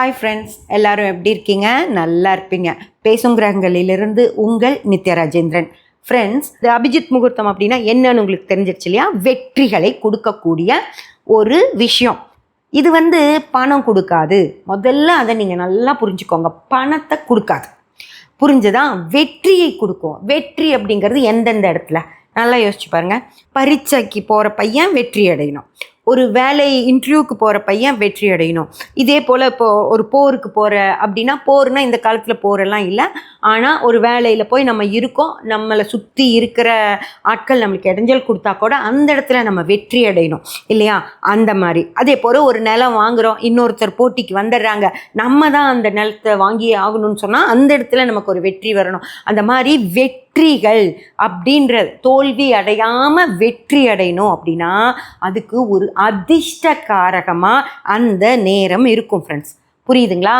Hi friends எல்லாரும் எப்படி இருக்கீங்க? நல்லா இருப்பீங்க. பேசும் கிரகங்களிலிருந்து உங்கள் நித்யா ராஜேந்திரன். ஃப்ரெண்ட்ஸ் இந்த அபிஜித் முகூர்த்தம் அப்படின்னா என்னன்னு உங்களுக்கு தெரிஞ்சிருச்சு இல்லையா? வெற்றிகளை கொடுக்கக்கூடிய ஒரு விஷயம். இது வந்து பணம் கொடுக்காது. முதல்ல அதை நீங்கள் நல்லா புரிஞ்சுக்கோங்க. பணத்தை கொடுக்காது. புரிஞ்சுதா? வெற்றியை கொடுக்கும். வெற்றி அப்படிங்கிறது எந்தெந்த இடத்துல? நல்லா யோசிச்சு பாருங்க. பரீட்சைக்கு போகிற பையன் வெற்றி அடையணும். ஒரு வேலை இன்டர்வியூக்கு போகிற பையன் வெற்றி அடையணும். இதே போல் இப்போ ஒரு போருக்கு போகிற அப்படின்னா போர்னால் இந்த காலத்தில் போரெல்லாம் இல்லை. ஆனால் ஒரு வேலையில் போய் நம்ம இருக்கோம் நம்மளை சுற்றி இருக்கிற ஆட்கள் நம்மளுக்கு இடைஞ்சல் கொடுத்தா கூட அந்த இடத்துல நம்ம வெற்றி அடையணும். இல்லையா? அந்த மாதிரி. அதே போல் ஒரு நிலம் வாங்குகிறோம் இன்னொருத்தர் போட்டிக்கு வந்துடுறாங்க நம்ம தான் அந்த நிலத்தை வாங்கியே ஆகணும்னு சொன்னால் அந்த இடத்துல நமக்கு ஒரு வெற்றி வரணும். அந்த மாதிரி வெற்றிகள் அப்படின்ற தோல்வி அடையாமல் வெற்றி அடையணும் அப்படின்னா அதுக்கு ஒரு அதிர்ஷ்ட காரகமாக அந்த நேரம் இருக்கும் ஃப்ரெண்ட்ஸ் புரியுதுங்களா?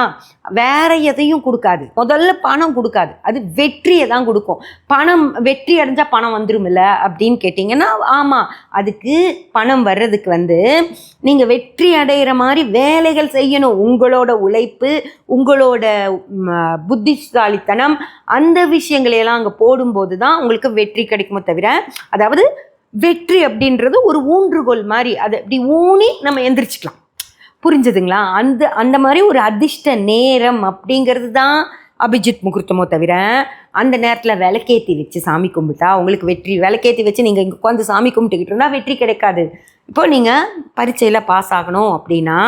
வேற எதையும் கொடுக்காது. முதல்ல பணம் கொடுக்காது. அது வெற்றியை தான் கொடுக்கும். பணம் வெற்றி அடைஞ்சா பணம் வந்துருமில்ல அப்படின்னு கேட்டிங்கன்னா ஆமாம் அதுக்கு பணம் வர்றதுக்கு வந்து நீங்கள் வெற்றி அடைகிற மாதிரி வேலைகள் செய்யணும். உங்களோட உழைப்பு உங்களோட புத்திசாலித்தனம் அந்த விஷயங்களையெல்லாம் அங்கே போடும்போது தான் உங்களுக்கு வெற்றி கிடைக்குமோ தவிர அதாவது வெற்றி அப்படின்றது ஒரு ஊன்றுகோல் மாதிரி அதை அப்படி ஊனி நம்ம எந்திரிச்சிக்கலாம். புரிஞ்சுதுங்களா? அந்த அந்த மாதிரி ஒரு அதிர்ஷ்ட நேரம் அப்படிங்கிறது தான் அபிஜித் முகூர்த்தமோ தவிர அந்த நேரத்தில் விளக்கேற்றி வச்சு சாமி கும்பிட்டா உங்களுக்கு வெற்றி விளக்கேற்றி வச்சு நீங்கள் இங்கே உட்காந்து சாமி கும்பிட்டுக்கிட்டு இருந்தால் வெற்றி கிடைக்காது. இப்போ நீங்கள் பரீட்சையில் பாஸ் ஆகணும் அப்படின்னா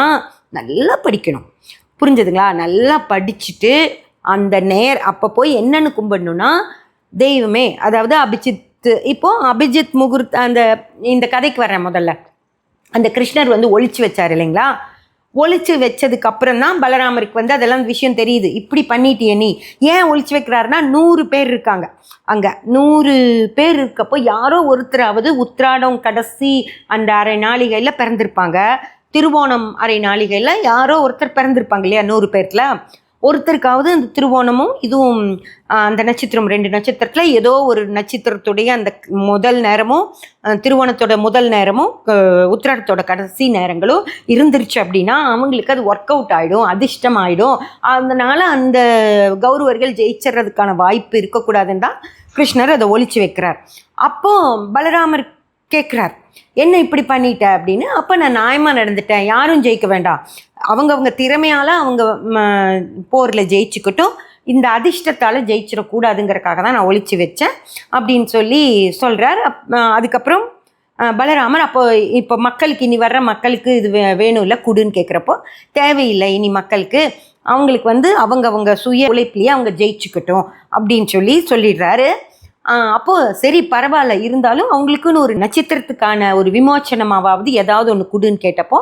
நல்லா படிக்கணும். புரிஞ்சுதுங்களா? நல்லா படிச்சுட்டு அந்த நேர் அப்போ போய் என்னென்னு கும்பிடணும்னா தெய்வமே அதாவது அபிஜித் இப்போது அபிஜித் முகூர்த்த அந்த இந்த கதைக்கு வரேன் முதல்ல. அந்த கிருஷ்ணர் வந்து ஒழிச்சு வச்சார் இல்லைங்களா? ஒழிச்சு வச்சதுக்கு அப்புறம் தான் பலராமருக்கு வந்து அதெல்லாம் விஷயம் தெரியுது. இப்படி பண்ணிட்டியே நீ. ஏன் ஒழிச்சு வைக்கிறாருன்னா நூறு பேர் இருக்காங்க. அங்கே நூறு பேர் இருக்கப்போ யாரோ ஒருத்தராவது உத்ராடம் கடைசி அந்த அரை நாளிகையில் பிறந்திருப்பாங்க. திருவோணம் அரை நாளிகையில் யாரோ ஒருத்தர் பிறந்திருப்பாங்க இல்லையா நூறு பேர்த்தில்? ஒருத்தருக்காவது அந்த திருவோணமும் இதுவும் அந்த நட்சத்திரம் ரெண்டு நட்சத்திரத்தில் ஏதோ ஒரு நட்சத்திரத்துடைய அந்த முதல் நேரமும் திருவோணத்தோட முதல் நேரமும் உத்திராடத்தோட கடைசி நேரங்களும் இருந்துருச்சு அப்படின்னா அவங்களுக்கு அது ஒர்க் அவுட் ஆகிடும் அதிர்ஷ்டம் ஆகிடும் அதனால் அந்த கௌரவர்கள் ஜெயிச்சிடுறதுக்கான வாய்ப்பு இருக்கக்கூடாதுன்னு தான் கிருஷ்ணர் அதை ஒழிச்சு வைக்கிறார். அப்போ பலராமர் கேட்குறார் என்ன இப்படி பண்ணிட்ட? அப்படின்னு. அப்போ நான் நியாயமாக நடந்துட்டேன். யாரும் ஜெயிக்க வேண்டாம். அவங்கவுங்க திறமையால் அவங்க போரில் ஜெயிச்சுக்கிட்டும். இந்த அதிர்ஷ்டத்தால் ஜெயிச்சிடக்கூடாதுங்கிறக்காக தான் நான் ஒழிச்சு வச்சேன் அப்படின்னு சொல்லி சொல்கிறார் அதுக்கப்புறம் பலராமர் அப்போ இப்போ மக்களுக்கு இனி வர்ற மக்களுக்கு இது வே வேணும் இல்லை குடுன்னு கேட்குறப்போ தேவையில்லை இனி மக்களுக்கு. அவங்களுக்கு வந்து அவங்கவுங்க சுய உழைப்புலேயே அவங்க ஜெயிச்சுக்கட்டும் அப்படின்னு சொல்லி சொல்லிடுறாரு. அப்போது அப்போ சரி பரவாயில்ல. இருந்தாலும் அவங்களுக்குன்னு ஒரு நட்சத்திரத்துக்கான ஒரு விமோச்சனமாவது ஏதாவது ஒன்று குடுன்னு கேட்டப்போ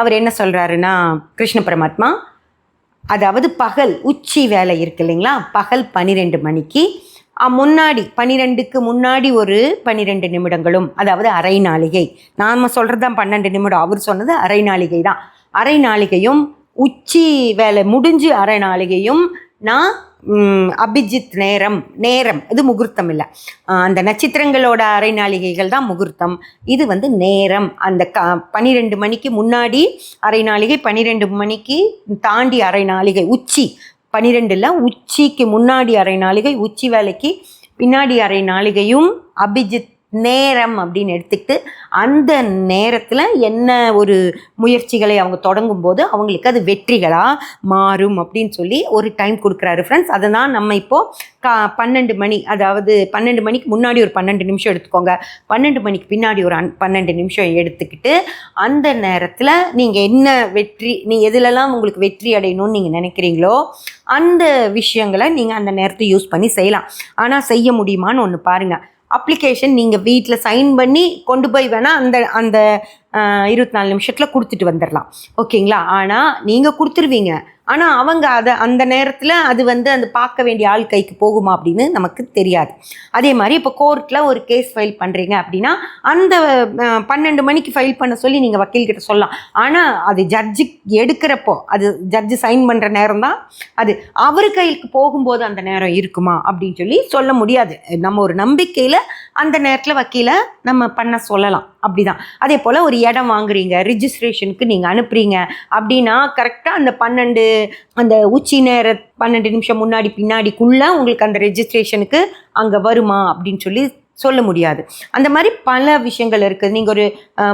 அவர் என்ன சொல்கிறாருன்னா கிருஷ்ண பரமாத்மா அதாவது பகல் உச்சி வேலை இருக்கு இல்லைங்களா? பகல் பன்னிரெண்டு மணிக்கு முன்னாடி பன்னிரெண்டுக்கு முன்னாடி ஒரு பன்னிரெண்டு நிமிடங்களும் அதாவது அரை நாளிகை. நாம் சொல்கிறது தான் பன்னெண்டு நிமிடம். அவர் சொன்னது அரை நாளிகை தான். அரை நாளிகையும் உச்சி வேலை முடிஞ்சு அரை நாளிகையும் நான் அபிஜித் நேரம் நேரம். இது முகூர்த்தம் இல்லை. அந்த நட்சத்திரங்களோட அரை நாளிகைகள் தான் முகூர்த்தம். இது வந்து நேரம். அந்த க பன்னிரெண்டு மணிக்கு முன்னாடி அரை நாளிகை பன்னிரெண்டு மணிக்கு தாண்டி அரை நாளிகை உச்சி பன்னிரெண்டில் உச்சிக்கு முன்னாடி அரை நாளிகை உச்சி வேலைக்கு பின்னாடி அரை நாளிகையும் அபிஜித் நேரம் அப்படின்னு எடுத்துக்கிட்டு அந்த நேரத்தில் என்ன ஒரு முயற்சிகளை அவங்க தொடங்கும் போது அவங்களுக்கு அது வெற்றிகளாக மாறும் அப்படின்னு சொல்லி ஒரு டைம் கொடுக்குறாரு ஃப்ரெண்ட்ஸ் அதை தான் நம்ம இப்போது கா பன்னெண்டு மணி அதாவது பன்னெண்டு மணிக்கு முன்னாடி ஒரு பன்னெண்டு நிமிஷம் எடுத்துக்கோங்க. பன்னெண்டு மணிக்கு பின்னாடி ஒரு அன் பன்னெண்டு நிமிஷம் எடுத்துக்கிட்டு அந்த நேரத்தில் நீங்கள் என்ன வெற்றி நீ எதுலலாம் உங்களுக்கு வெற்றி அடையணும்னு நீங்கள் நினைக்கிறீங்களோ அந்த விஷயங்களை நீங்கள் அந்த நேரத்தை யூஸ் பண்ணி செய்யலாம். ஆனால் செய்ய முடியுமான்னு ஒன்று பாருங்கள் அப்ளிகேஷன் நீங்கள் வீட்டில் சைன் பண்ணி கொண்டு போய் வேணால் அந்த அந்த இருபத்தி நாலு நிமிஷத்தில் கொடுத்துட்டு வந்துடலாம் ஓகேங்களா? ஆனால் நீங்கள் கொடுத்துருவீங்க. ஆனால் அவங்க அதை அந்த நேரத்தில் அது வந்து அந்த பார்க்க வேண்டிய ஆள் கைக்கு போகுமா அப்படின்னு நமக்கு தெரியாது. அதே மாதிரி இப்போ கோர்ட்டில் ஒரு கேஸ் ஃபைல் பண்ணுறீங்க அப்படின்னா அந்த பன்னெண்டு மணிக்கு ஃபைல் பண்ண சொல்லி நீங்கள் வக்கீல்கிட்ட சொல்லலாம். ஆனால் அது ஜட்ஜு எடுக்கிறப்போ அது ஜட்ஜு சைன் பண்ணுற நேரம் தான் அது அவர் கைக்கு போகும்போது அந்த நேரம் இருக்குமா அப்படின்னு சொல்லி சொல்ல முடியாது. நம்ம ஒரு நம்பிக்கையில் அந்த நேரத்தில் வக்கீலை நம்ம பண்ண சொல்லலாம். அப்படிதான். அதே போல் ஒரு இடம் வாங்குறீங்க ரிஜிஸ்ட்ரேஷனுக்கு நீங்கள் அனுப்புறீங்க அப்படின்னா கரெக்டாக அந்த பன்னெண்டு அந்த உச்சி நேர பன்னெண்டு நிமிஷம் முன்னாடி பின்னாடிக்குள்ளே உங்களுக்கு அந்த ரெஜிஸ்ட்ரேஷனுக்கு அங்கே வருமா அப்படின்னு சொல்லி சொல்ல முடியாது. அந்த மாதிரி பல விஷயங்கள் இருக்குது நீங்கள் ஒரு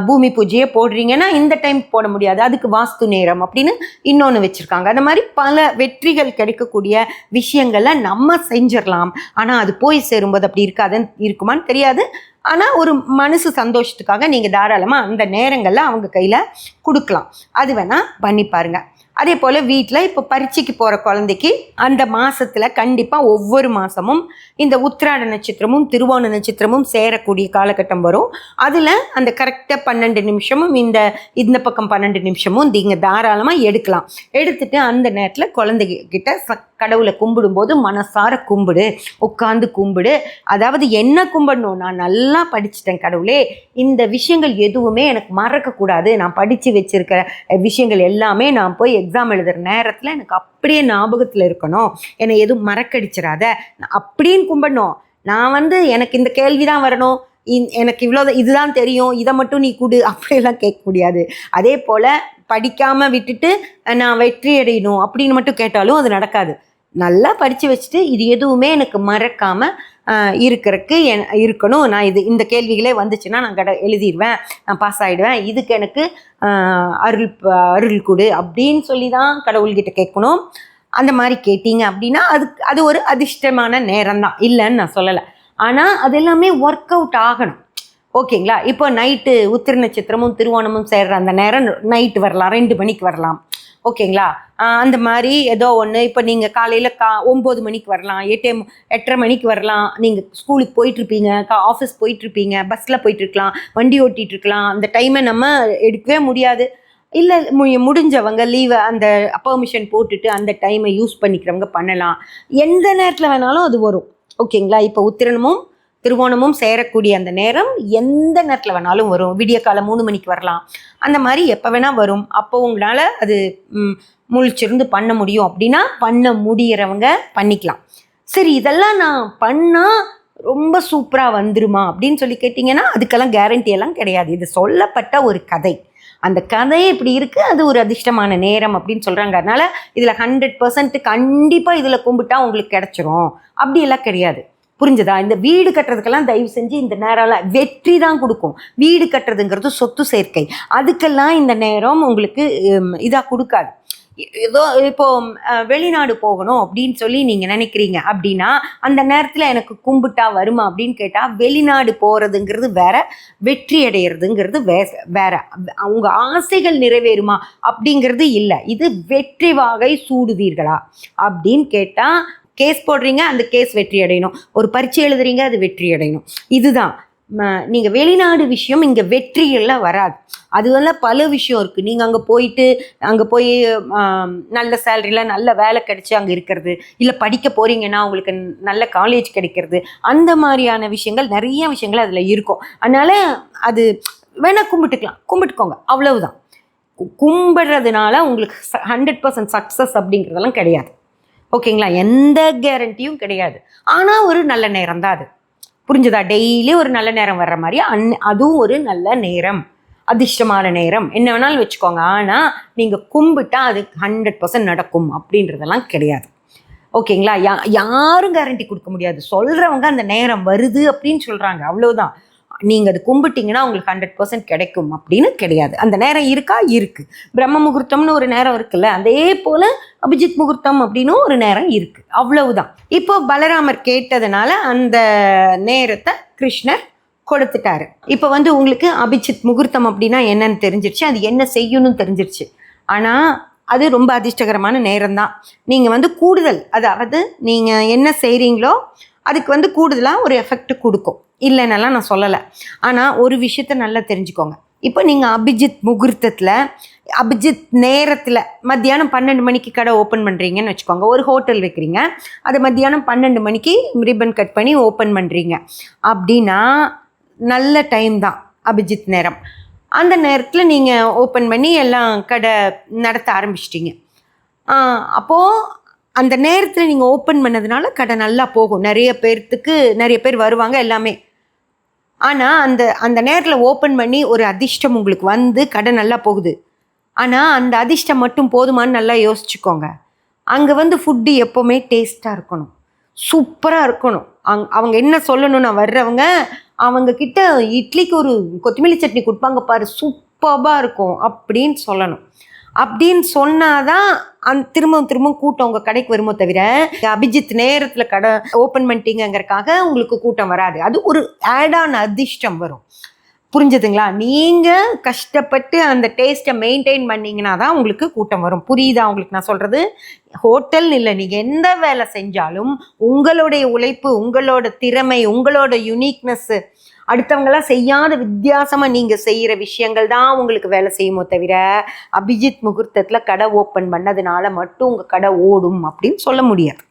பூமி பூஜையை போடுறீங்கன்னா இந்த டைம் போட முடியாது. அதுக்கு வாஸ்து நேரம் அப்படின்னு இன்னொன்று வச்சுருக்காங்க. அந்த மாதிரி பல வெற்றிகள் கிடைக்கக்கூடிய விஷயங்களை நம்ம செஞ்சிடலாம். ஆனால் அது போய் சேரும்போது அப்படி இருக்காதுன்னு இருக்குமான்னு தெரியாது. ஆனால் ஒரு மனசு சந்தோஷத்துக்காக நீங்கள் தாராளமாக அந்த நேரங்களில் அவங்க கையில் கொடுக்கலாம். அது வேணால் பண்ணி பாருங்க. அதே போல் வீட்டில் இப்போ பரீட்சைக்கு போகிற குழந்தைக்கு அந்த மாதத்தில் கண்டிப்பாக ஒவ்வொரு மாதமும் இந்த உத்திராட நட்சத்திரமும் திருவோண நட்சத்திரமும் சேரக்கூடிய காலகட்டம் வரும். அதில் அந்த கரெக்டாக பன்னெண்டு நிமிஷமும் இந்த இந்த பக்கம் பன்னெண்டு நிமிஷமும் நீங்கள் தாராளமாக எடுக்கலாம். எடுத்துட்டு அந்த நேரத்தில் குழந்தைகிட்ட கடவுளை கும்பிடும்போது மனசார கும்பிடு உட்காந்து கும்பிடு. அதாவது என்ன கும்பிடணும்? நான் நல்லா படிச்சிட்டேன் கடவுளே. இந்த விஷயங்கள் எதுவுமே எனக்கு மறக்கக்கூடாது நான் படித்து வச்சிருக்கிற விஷயங்கள் எல்லாமே நான் போய் எக்ஸாம் எழுதுகிற நேரத்தில் எனக்கு அப்படியே ஞாபகத்தில் இருக்கணும். என்னை எதுவும் மறக்கடிச்சிடாத நான் அப்படின்னு கும்பிடணும். நான் வந்து எனக்கு இந்த கேள்வி தான் வரணும். இந்- எனக்கு இவ்வளோ இதுதான் தெரியும். இதை மட்டும் நீ கொடு. அப்படியெல்லாம் கேட்க முடியாது அதே போல் படிக்காமல் விட்டுட்டு நான் வெற்றி அடையணும் அப்படின்னு மட்டும் கேட்டாலும் அது நடக்காது. நல்லா படித்து வச்சுட்டு இது எதுவுமே எனக்கு மறக்காமல் இருக்கிறதுக்கு என் இருக்கணும். நான் இது இந்த கேள்விகளே வந்துச்சுன்னா நான் கட எழுதிடுவேன் நான் பாஸ் ஆகிடுவேன் இதுக்கு எனக்கு அருள் அருள் கொடு அப்படின்னு சொல்லி தான் கடவுள்கிட்ட கேட்கணும். அந்த மாதிரி கேட்டீங்க அப்படின்னா அதுக்கு அது ஒரு அதிர்ஷ்டமான நேரம் தான் இல்லைன்னு நான் சொல்லலை. ஆனால் அது எல்லாமே ஒர்க் அவுட் ஆகணும். ஓகேங்களா? இப்போ நைட்டு உத்திர நட்சத்திரமும் திருவோணமும் சேர்ற அந்த நேரம் நைட்டு வரலாம். ரெண்டு மணிக்கு வரலாம். ஓகேங்களா? அந்த மாதிரி ஏதோ ஒன்று இப்போ நீங்கள் காலையில் கா ஒம்பது மணிக்கு வரலாம். எட்டே எட்டரை மணிக்கு வரலாம். நீங்கள் ஸ்கூலுக்கு போயிட்டுருப்பீங்க. கா ஆஃபீஸ் போயிட்டுருப்பீங்க. பஸ்ஸில் போயிட்டுருக்கலாம். வண்டி ஓட்டிகிட்ருக்கலாம் அந்த டைமை நம்ம எடுக்கவே முடியாது. இல்லை மு முடிஞ்சவங்க லீவை அந்த பெர்மிஷன் போட்டுட்டு அந்த டைமை யூஸ் பண்ணிக்கிறவங்க பண்ணலாம். எந்த நேரத்தில் வேணாலும் அது வரும். ஓகேங்களா? இப்போ உத்திரணமும் திருவோணமும் சேரக்கூடிய அந்த நேரம் எந்த நேரத்தில் வேணாலும் வரும்? விடிய காலம் மூணு மணிக்கு வரலாம். அந்த மாதிரி எப்போ வேணால் வரும். அப்போ உங்களால் அது முழிச்சிருந்து பண்ண முடியும். அப்படின்னா பண்ண முடியறவங்க பண்ணிக்கலாம். சரி இதெல்லாம் நான் பண்ணால் ரொம்ப சூப்பராக வந்துருமா? அப்படின்னு சொல்லி கேட்டிங்கன்னா அதுக்கெல்லாம் கேரண்டி எல்லாம் கிடையாது. இது சொல்லப்பட்ட ஒரு கதை. அந்த கதை இப்படி இருக்குது அது ஒரு அதிர்ஷ்டமான நேரம் அப்படின்னு சொல்கிறாங்க அதனால் இதில் ஹண்ட்ரட் பர்சன்ட் கண்டிப்பாக இதில் கும்பிட்டா உங்களுக்கு கிடச்சிரும். அப்படியெல்லாம் கிடையாது. புரிஞ்சதா? இந்த வீடு கட்டுறதுக்கெல்லாம் தயவு செஞ்சு இந்த நேரம்லாம் வெற்றி தான் கொடுக்கும். வீடு கட்டுறதுங்கிறது சொத்து சேர்க்கை. அதுக்கெல்லாம் இந்த நேரம் உங்களுக்கு இதாக கொடுக்காது. ஏதோ இப்போ வெளிநாடு போகணும் அப்படின்னு சொல்லி நீங்கள் நினைக்கிறீங்க அப்படின்னா அந்த நேரத்தில் எனக்கு கும்பிட்டா வருமா அப்படின்னு கேட்டால் வெளிநாடு போகிறதுங்கிறது வேற வெற்றி அடையிறதுங்கிறது வே வேற. அவங்க ஆசைகள் நிறைவேறுமா அப்படிங்கிறது இல்லை. இது வெற்றி வாகை சூடுவீர்களா அப்படின்னு கேட்டால் கேஸ் போடுறீங்க அந்த கேஸ் வெற்றி அடையணும். ஒரு பரீட்சை எழுதுறீங்க அது வெற்றி அடையணும். இதுதான். நீங்கள் வெளிநாடு விஷயம் இங்கே வெற்றியெல்லாம் வராது. அது வந்து பல விஷயம் இருக்குது நீங்கள் அங்கே போயிட்டு அங்கே போய் நல்ல சேலரியில நல்ல வேலை கிடச்சி அங்கே இருக்கிறது. இல்லை படிக்க போகிறீங்கன்னா உங்களுக்கு நல்ல காலேஜ் கிடைக்கிறது. அந்த மாதிரியான விஷயங்கள் நிறைய விஷயங்கள் அதில் இருக்கும். அதனால் அது வேணால் கும்பிட்டுக்கலாம். கும்பிட்டுக்கோங்க. அவ்வளவுதான். கும்பிடுறதுனால உங்களுக்கு ஹண்ட்ரட் பர்சன்ட் சக்ஸஸ் அப்படிங்கிறதெல்லாம் கிடையாது. ஓகேங்களா? எந்த கேரண்டியும் கிடையாது. ஆனால் ஒரு நல்ல நேரம் தான் அது. புரிஞ்சுதா? டெய்லி ஒரு நல்ல நேரம் வர்ற மாதிரி அன் அதுவும் ஒரு நல்ல நேரம். அதிர்ஷ்டமான நேரம். என்ன வேணாலும் வச்சுக்கோங்க. ஆனால் நீங்கள் கும்பிட்டா அது ஹண்ட்ரட் பர்சன்ட் நடக்கும் அப்படின்றதெல்லாம் கிடையாது. ஓகேங்களா? யா யாரும் கேரண்டி கொடுக்க முடியாது. சொல்கிறவங்க அந்த நேரம் வருது அப்படின்னு சொல்கிறாங்க அவ்வளோதான் நீங்கள் அது கும்பிட்டிங்கன்னா உங்களுக்கு ஹண்ட்ரட் பர்சன்ட் கிடைக்கும் அப்படின்னு கிடையாது. அந்த நேரம் இருக்கா? இருக்குது பிரம்ம முகூர்த்தம்னு ஒரு நேரம் இருக்குல்ல அதே போல் அபிஜித் முகூர்த்தம் அப்படின்னு ஒரு நேரம் இருக்குது அவ்வளவுதான். இப்போ பலராமர் கேட்டதுனால அந்த நேரத்தை கிருஷ்ணர் கொடுத்துட்டாரு. இப்போ வந்து உங்களுக்கு அபிஜித் முகூர்த்தம் அப்படின்னா என்னன்னு தெரிஞ்சிருச்சு. அது என்ன செய்யணும்னு தெரிஞ்சிருச்சு. ஆனால் அது ரொம்ப அதிர்ஷ்டகரமான நேரம் தான் நீங்கள் வந்து கூடுதல் அதாவது நீங்கள் என்ன செய்கிறீங்களோ அதுக்கு வந்து கூடுதலாக ஒரு எஃபெக்ட் கொடுக்கும். இல்லைன்னெல்லாம் நான் சொல்லலை. ஆனால் ஒரு விஷயத்த நல்லா தெரிஞ்சுக்கோங்க. இப்போ நீங்கள் அபிஜித் முகூர்த்தத்தில் அபிஜித் நேரத்தில் மத்தியானம் பன்னெண்டு மணிக்கு கடை ஓப்பன் பண்ணுறீங்கன்னு வச்சுக்கோங்க. ஒரு ஹோட்டல் வைக்கிறீங்க. அது மத்தியானம் பன்னெண்டு மணிக்கு ரிப்பன் கட் பண்ணி ஓப்பன் பண்ணுறீங்க அப்படின்னா நல்ல டைம் தான் அபிஜித் நேரம். அந்த நேரத்தில் நீங்கள் ஓப்பன் பண்ணி எல்லாம் கடை நடத்த ஆரம்பிச்சிட்டிங்க. அப்போது அந்த நேரத்தில் நீங்கள் ஓப்பன் பண்ணதுனால கடை நல்லா போகும். நிறைய பேர்த்துக்கு நிறைய பேர் வருவாங்க எல்லாமே. ஆனால் அந்த அந்த நேரத்தில் ஓப்பன் பண்ணி ஒரு அதிர்ஷ்டம் உங்களுக்கு வந்து கடை நல்லா போகுது. ஆனால் அந்த அதிர்ஷ்டம் மட்டும் போதுமான்னு நல்லா யோசிச்சுக்கோங்க. அங்கே வந்து ஃபுட்டு எப்போவுமே டேஸ்ட்டாக இருக்கணும். சூப்பராக இருக்கணும். அங் அவங்க என்ன சொல்லணும்னா வர்றவங்க அவங்கக்கிட்ட இட்லிக்கு ஒரு கொத்தமல்லி சட்னி கொடுப்பாங்க பாரு சூப்பராக இருக்கும். அப்படின்னு சொல்லணும். அப்படின்னு சொன்னாதான் அந் திரும்பவும் திரும்பவும் கூட்டம் உங்கள் கடைக்கு வருமோ தவிர அபிஜித் நேரத்தில் கடை ஓப்பன் பண்ணிட்டீங்கங்கிறக்காக உங்களுக்கு கூட்டம் வராது. அது ஒரு ஆடான அதிர்ஷ்டம் வரும். புரிஞ்சுதுங்களா? நீங்கள் கஷ்டப்பட்டு அந்த டேஸ்ட்டை மெயின்டைன் பண்ணிங்கன்னா தான் உங்களுக்கு கூட்டம் வரும். புரியுதா உங்களுக்கு நான் சொல்கிறது ஹோட்டல் இல்லை நீங்கள் எந்த வேலை செஞ்சாலும் உங்களுடைய உழைப்பு உங்களோட திறமை உங்களோட யுனிக்னஸ்ஸு அடுத்தவங்களாம் செய்யாத வித்தியாசமாக நீங்கள் செய்கிற விஷயங்கள் தான் உங்களுக்கு வேலை செய்யுமோ தவிர அபிஜித் முகூர்த்தத்தில் கடை ஓப்பன் பண்ணதுனால மட்டும் உங்கள் கடை ஓடும் அப்படின்னு சொல்ல முடியாது.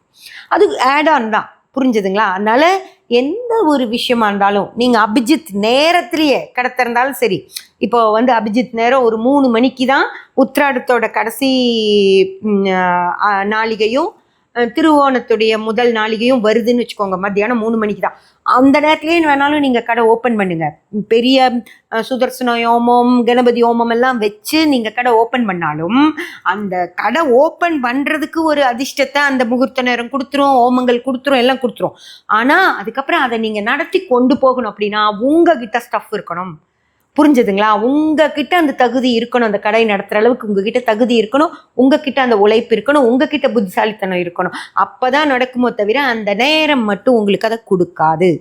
அது ஆட் ஆன் தான். புரிஞ்சுதுங்களா? அதனால் எந்த ஒரு விஷயமா இருந்தாலும் நீங்கள் அபிஜித் நேரத்திலேயே கடை திறந்தாலும் சரி இப்போ வந்து அபிஜித் நேரம் ஒரு மூணு மணிக்கு தான் உத்திராடத்தோட கடைசி நாளிகையும் திருவோணத்துடைய முதல் நாளிகையும் வருதுன்னு வச்சுக்கோங்க. மத்தியானம் மூணு மணிக்கு தான் அந்த நேரத்துலேயே வேணாலும் நீங்கள் கடை ஓப்பன் பண்ணுங்க. பெரிய சுதர்சன ஓமம் கணபதி ஓமம் எல்லாம் வச்சு நீங்கள் கடை ஓப்பன் பண்ணாலும் அந்த கடை ஓப்பன் பண்ணுறதுக்கு ஒரு அதிர்ஷ்டத்தை அந்த முகூர்த்த நேரம் கொடுத்துரும் ஓமங்கள் கொடுத்துரும் எல்லாம் கொடுத்துரும். ஆனால் அதுக்கப்புறம் அதை நீங்கள் நடத்தி கொண்டு போகணும் அப்படின்னா உங்ககிட்ட ஸ்டஃப் இருக்கணும். புரிஞ்சுதுங்களா? உங்ககிட்ட அந்த தகுதி இருக்கணும் அந்த கடை நடத்துகிற அளவுக்கு உங்ககிட்ட தகுதி இருக்கணும் உங்ககிட்ட அந்த உழைப்பு இருக்கணும் உங்ககிட்ட புத்திசாலித்தனம் இருக்கணும். அப்பதான் நடக்குமோ தவிர அந்த நேரம் மட்டும் உங்களுக்கு அதை கொடுக்காது.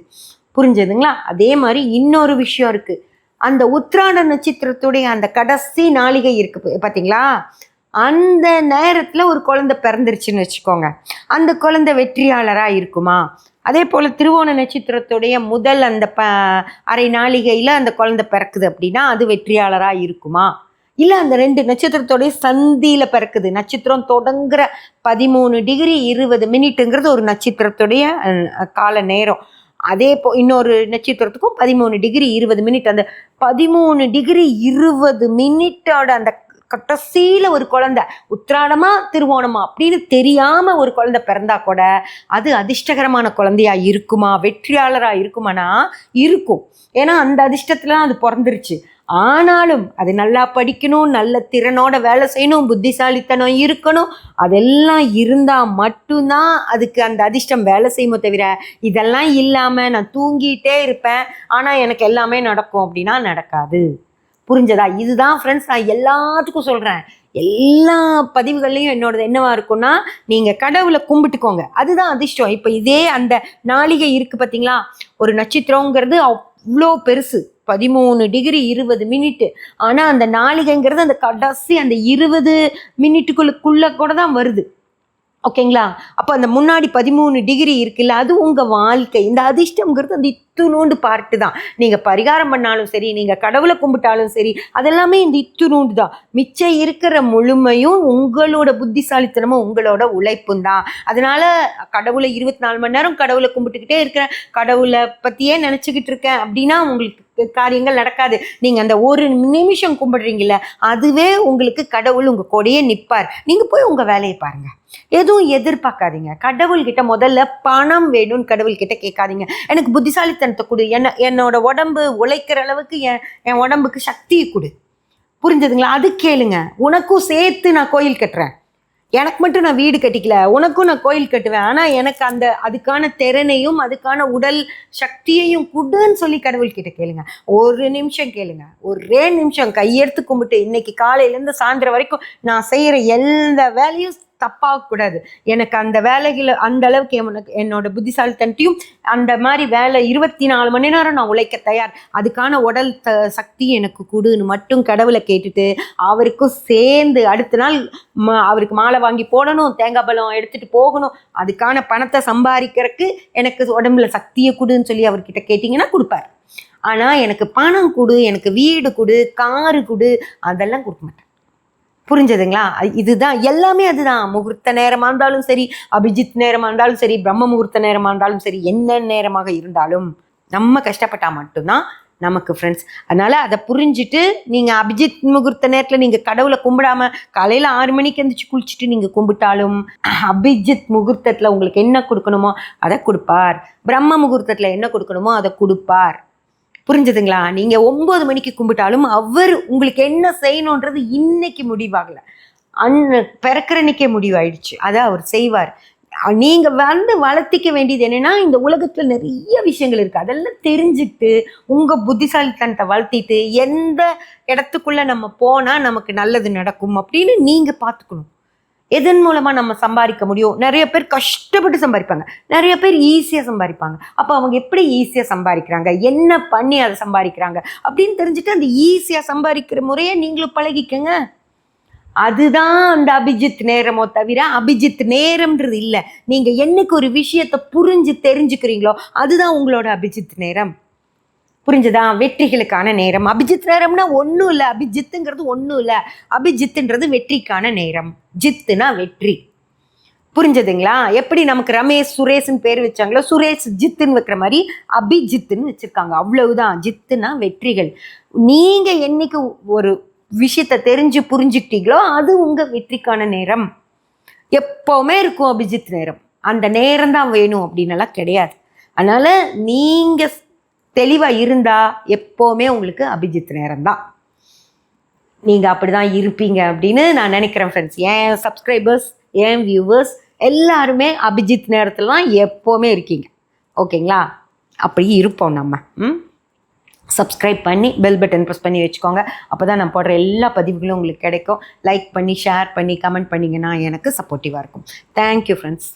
புரிஞ்சுதுங்களா? அதே மாதிரி இன்னொரு விஷயம் இருக்குது அந்த உத்ராட நட்சத்திரத்துடைய அந்த கடைசி நாளிகை இருக்கு பார்த்தீங்களா அந்த நேரத்தில் ஒரு குழந்தை பிறந்துருச்சுன்னு வச்சுக்கோங்க. அந்த குழந்தை வெற்றியாளராக இருக்குமா? அதே போல் திருவோண நட்சத்திரத்துடைய முதல் அந்த ப அரை நாளிகையில் அந்த குழந்தை பிறக்குது அப்படின்னா அது வெற்றியாளராக இருக்குமா? இல்லை அந்த ரெண்டு நட்சத்திரத்தோடைய சந்தியில் பிறக்குது. நட்சத்திரம் தொடங்குற பதிமூணு டிகிரி இருபது மினிட்டுங்கிறது ஒரு நட்சத்திரத்துடைய கால நேரம். அதே போ இன்னொரு நட்சத்திரத்துக்கும் பதிமூணு டிகிரி இருபது மினிட். அந்த பதிமூணு டிகிரி இருபது மினிட்டோட அந்த கடைசியில் ஒரு குழந்தை. உத்திராடமா திருவோணமா அப்படின்னு தெரியாம ஒரு குழந்தை பிறந்தா கூட அது அதிர்ஷ்டகரமான குழந்தையா இருக்குமா வெற்றியாளரா இருக்குமானா இருக்கும். ஏன்னா அந்த அதிர்ஷ்டத்துல அது பிறந்துருச்சு. ஆனாலும் அது நல்லா படிக்கணும் நல்ல திறனோட வேலை செய்யணும் புத்திசாலித்தனம் இருக்கணும் அதெல்லாம் இருந்தால் மட்டும்தான் அதுக்கு அந்த அதிர்ஷ்டம் வேலை செய்யுமோ தவிர இதெல்லாம் இல்லாமல் நான் தூங்கிட்டே இருப்பேன் ஆனால் எனக்கு எல்லாமே நடக்கும் அப்படின்னா நடக்காது. புரிஞ்சதா? இதுதான் ஃப்ரெண்ட்ஸ் நான் எல்லாத்துக்கும் சொல்கிறேன் எல்லா பதிவுகள்லையும் என்னோடது என்னவா இருக்கும்னா நீங்கள் கடவுளை கும்பிட்டுக்கோங்க. அதுதான் அதிர்ஷ்டம். இப்போ இதே அந்த நாளிகை இருக்குது பார்த்தீங்களா ஒரு நட்சத்திரங்கிறது அவ்வளோ பெருசு. பதிமூணு டிகிரி இருபது மினிட்டு ஆனால் அந்த நாளிகைங்கிறது அந்த கடைசி அந்த இருபது மினிட்டுக்குள்ளுக்குள்ளே கூட தான் வருது. ஓகேங்களா? அப்போ அந்த முன்னாடி பதிமூணு டிகிரி இருக்குல்ல அது உங்கள் வாழ்க்கை. இந்த அதிர்ஷ்டங்கிறது அந்த இத்துணூண்டு பார்ட்டு தான். நீங்கள் பரிகாரம் பண்ணாலும் சரி நீங்கள் கடவுளை கும்பிட்டாலும் சரி அதெல்லாமே இந்த இத்துணூண்டு தான். மிச்சம் இருக்கிற முழுமையும் உங்களோட புத்திசாலித்தனமும் உங்களோட உழைப்பும் தான். அதனால் கடவுளை இருபத்தி நாலு மணி நேரம் கடவுளை கும்பிட்டுக்கிட்டே இருக்கிறேன். கடவுளை பற்றியே நினச்சிக்கிட்டு இருக்கேன் அப்படின்னா உங்களுக்கு காரியங்கள் நடக்காது. நீங்கள் அந்த ஒரு நிமிஷம் கும்பிடுறீங்கள அதுவே உங்களுக்கு கடவுள் உங்கள் கூடயே நிற்பார் நீங்கள் போய் உங்கள் வேலையை பாருங்கள் எதுவும் எதிர்பார்க்காதீங்க. கடவுள்கிட்ட முதல்ல பணம் வேணும்னு கடவுள்கிட்ட கேட்காதீங்க. எனக்கு புத்திசாலித்தனத்தை கொடு. என்ன என்னோட உடம்பு உழைக்கிற அளவுக்கு என் என் உடம்புக்கு சக்தியை கொடு. புரிஞ்சதுங்களா? அது கேளுங்க. உனக்கும் சேர்த்து நான் கோயில் கட்டுறேன். எனக்கு மட்டும் நான் வீடு கட்டிக்கல. உனக்கும் நான் கோயில் கட்டுவேன். ஆனால் எனக்கு அந்த அதுக்கான திறனையும் அதுக்கான உடல் சக்தியையும் குடுன்னு சொல்லி கடவுள்கிட்ட கேளுங்க. ஒரு நிமிஷம் கேளுங்க. ஒரே நிமிஷம் கையெடுத்து கும்பிட்டு இன்னைக்கு காலையிலேருந்து சாயந்தரம் வரைக்கும் நான் செய்கிற எந்த வேலையும் தப்பாகக்கூடாது. எனக்கு அந்த வேலைகளை அந்த அளவுக்கு எனக்கு என்னோட புத்திசாலித்தனத்தையும் அந்த மாதிரி வேலை இருபத்தி நாலு மணி நேரம் நான் உழைக்க தயார். அதுக்கான உடல் த சக்தி எனக்கு கொடுன்னு மட்டும் கடவுளை கேட்டுட்டு அவருக்கும் சேர்ந்து அடுத்த நாள் ம- அவருக்கு மாலை வாங்கி போடணும் தேங்காய் பழம் எடுத்துட்டு போகணும். அதுக்கான பணத்தை சம்பாதிக்கிறதுக்கு எனக்கு உடம்புல சக்தியை கொடுன்னு சொல்லி அவர்கிட்ட கேட்டிங்கன்னா கொடுப்பார். ஆனால் எனக்கு பணம் கொடு எனக்கு வீடு கொடு காரு கொடு அதெல்லாம் கொடுக்க மாட்டேன் புரிஞ்சதுங்களா? இதுதான். எல்லாமே அதுதான். முகூர்த்த நேரமாக இருந்தாலும் சரி அபிஜித் நேரமாக இருந்தாலும் சரி பிரம்ம முகூர்த்த நேரமாக இருந்தாலும் சரி என்ன நேரமாக இருந்தாலும் நம்ம கஷ்டப்பட்டால் மட்டும்தான் நமக்கு ஃப்ரெண்ட்ஸ் அதனால் அதை புரிஞ்சுட்டு நீங்கள் அபிஜித் முகூர்த்த நேரத்தில் நீங்கள் கடவுளை கும்பிடாம காலையில் ஆறு மணிக்கு எந்திரிச்சு குளிச்சுட்டு நீங்கள் கும்பிட்டாலும் அபிஜித் முகூர்த்தத்தில் உங்களுக்கு என்ன கொடுக்கணுமோ அதை கொடுப்பார். பிரம்ம முகூர்த்தத்தில் என்ன கொடுக்கணுமோ அதை கொடுப்பார். புரிஞ்சுதுங்களா? நீங்க ஒன்பது மணிக்கு கும்பிட்டாலும் அவர் உங்களுக்கு என்ன செய்யணுன்றது இன்னைக்கு முடிவாகல. அன் பிறக்கிறன்னைக்கே முடிவாயிடுச்சு. அதை அவர் செய்வார். நீங்கள் நீங்க வந்து வளர்த்திக்க வேண்டியது என்னன்னா இந்த உலகத்துல நிறைய விஷயங்கள் இருக்கு. அதெல்லாம் தெரிஞ்சுக்கிட்டு உங்க புத்திசாலித்தனத்தை வளர்த்திட்டு எந்த இடத்துக்குள்ள நம்ம போனா நமக்கு நல்லது நடக்கும் அப்படின்னு நீங்க பார்த்துக்கணும். எதன் மூலமா நம்ம சம்பாதிக்க முடியும்? நிறைய பேர் கஷ்டப்பட்டு சம்பாதிப்பாங்க. நிறைய பேர் ஈஸியா சம்பாதிப்பாங்க. அப்போ அவங்க எப்படி ஈஸியா சம்பாதிக்கிறாங்க? என்ன பண்ணி அதை சம்பாதிக்கிறாங்க? அப்படின்னு தெரிஞ்சுட்டு அந்த ஈஸியா சம்பாதிக்கிற முறையை நீங்களும் பழகிக்கங்க. அதுதான் அந்த அபிஜித் நேரமோ தவிர அபிஜித் நேரம்ன்றது இல்லை. நீங்க என்னைக்கு ஒரு விஷயத்தை புரிஞ்சு தெரிஞ்சுக்கிறீங்களோ அதுதான் உங்களோட அபிஜித் நேரம். புரிஞ்சுதா? வெற்றிகளுக்கான நேரம். அபிஜித் நேரம்னா ஒன்றும் இல்லை. அபிஜித்துங்கிறது ஒன்றும் இல்லை. அபிஜித்துன்றது வெற்றிக்கான நேரம். ஜித்துனா வெற்றி. புரிஞ்சதுங்களா? எப்படி நமக்கு ரமேஷ் சுரேஷ்னு பேர் வச்சாங்களோ சுரேஷ் ஜித்துன்னு வைக்கிற மாதிரி அபிஜித்துன்னு வச்சுருக்காங்க. அவ்வளவுதான். ஜித்துனா வெற்றிகள். நீங்கள் என்னைக்கு ஒரு விஷயத்தை தெரிஞ்சு புரிஞ்சுக்கிட்டீங்களோ அது உங்கள் வெற்றிக்கான நேரம். எப்போவுமே இருக்கும் அபிஜித் நேரம். அந்த நேரம் தான் வேணும் அப்படின்னலாம் கிடையாது. அதனால் நீங்கள் தெளிவாக இருந்தா எப்போவுமே உங்களுக்கு அபிஜித் நேரம் தான் நீங்கள் அப்படி தான் இருப்பீங்க அப்படின்னு நான் நினைக்கிறேன் ஃப்ரெண்ட்ஸ் என் சப்ஸ்கிரைபர்ஸ் என் வியூவர்ஸ் எல்லாருமே அபிஜித் நேரத்துலலாம் எப்போவுமே இருக்கீங்க. ஓகேங்களா அப்படி இருப்போம் நம்ம. ம்? சப்ஸ்கிரைப் பண்ணி பெல் பட்டன் ப்ரெஸ் பண்ணி வச்சுக்கோங்க. அப்போ தான் நான் போடுற எல்லா பதிவுகளும் உங்களுக்கு கிடைக்கும். லைக் பண்ணி ஷேர் பண்ணி கமெண்ட் பண்ணிங்கன்னா எனக்கு சப்போர்ட்டிவாக இருக்கும். Thank you friends